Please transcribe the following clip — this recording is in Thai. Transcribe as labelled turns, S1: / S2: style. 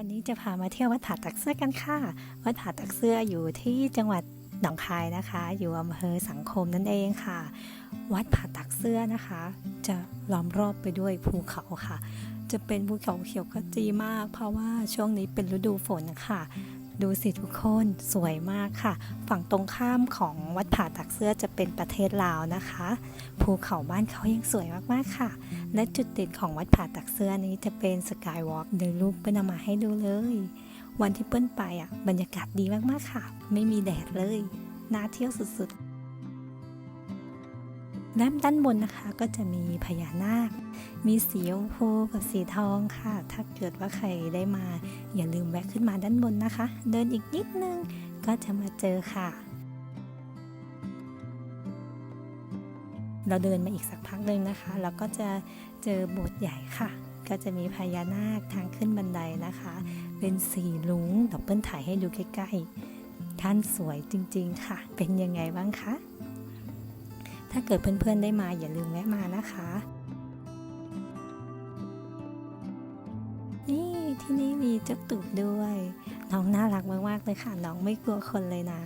S1: วันนี้จะพามาเที่ยววัดผาตักเสื้อกันค่ะ วัดผาตักเสื้ออยู่ที่จังหวัดหนองคายนะคะ อยู่อำเภอสังคมนั่นเองค่ะ วัดผาตักเสื้อนะคะ จะล้อมรอบไปด้วยภูเขาค่ะ จะเป็นภูเขาเขียวขจีมาก เพราะว่าช่วงนี้เป็นฤดูฝนนะคะดูสิทุกคนสวยมากค่ะ ฝั่งตรงข้ามของวัดผาตักเสื้อจะเป็นประเทศลาวนะคะ ภูเขาบ้านเขายังสวยมากๆค่ะ และจุดเด่นของวัดผาตักเสื้อนี้จะเป็นสกายวอล์กเดินรูปเปิ้ลเอามาให้ดูเลย วันที่เปิ้ลไปอะ บรรยากาศดีมากๆค่ะ ไม่มีแดดเลยน่าเที่ยวสุดๆด้านด้านบนนะคะก็จะมีพญานาค มีสีชมพูกับสีทองค่ะ ถ้าเกิดว่าใครได้มา อย่าลืมแวะขึ้นมาด้านบนนะคะ เดินอีกนิดนึงก็จะมาเจอค่ะ เราเดินมาอีกสักพักหนึ่งนะคะแล้วก็จะเจอโบสถ์ใหญ่ค่ะ ก็จะมีพญานาคทางขึ้นบันไดนะคะ เป็นสีลุงดับเบิลถ่ายให้ดูใกล้ๆ ท่านสวยจริงๆค่ะ เป็นยังไงบ้างคะ ถ้าเกิดเพื่อนๆได้มาอย่าลืมแวะมานะคะ นี่ที่นี่มีเจ้าตูบด้วย น้องน่ารักมากๆเลยค่ะ น้องไม่กลัวคนเลยนะ